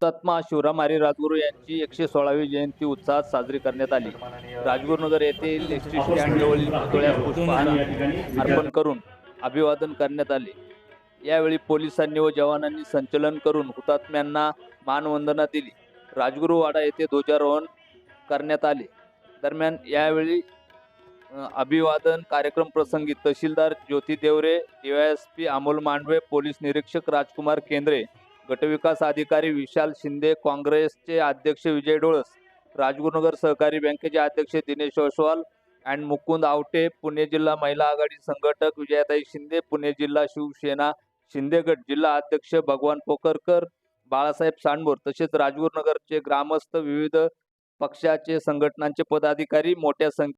हुतात्मा शिवराम आरे राजगुरू यांची एकशे सोळावी जयंती उत्साहात साजरी करण्यात आली. राजगुरुनगर येथील एस टी पुतळ्यास पुष्पहार अर्पण करून अभिवादन करण्यात आले. यावेळी पोलिसांनी व जवानांनी संचलन करून हुतात्म्यांना मानवंदना दिली. राजगुरुवाडा येथे ध्वजारोहण करण्यात आले. दरम्यान यावेळी अभिवादन कार्यक्रम प्रसंगी तहसीलदार ज्योती देवरे डीवायएसपी अमोल मांडवे पोलीस निरीक्षक राजकुमार केंद्रे गटविकास अधिकारी विशाल शिंदे काँग्रेसचे अध्यक्ष विजय डोळस राजगुरुनगर सहकारी बँकेचे अध्यक्ष दिनेश ओसवाल अँड मुकुंद आवटे पुणे जिल्हा महिला आघाडी संघटक विजयाताई शिंदे पुणे जिल्हा शिवसेना शिंदे गट जिल्हा अध्यक्ष भगवान पोकरकर बाळासाहेब सांडमोर तसेच राजगुरुनगरचे ग्रामस्थ विविध पक्षाचे संघटनांचे पदाधिकारी मोठ्या संख्येने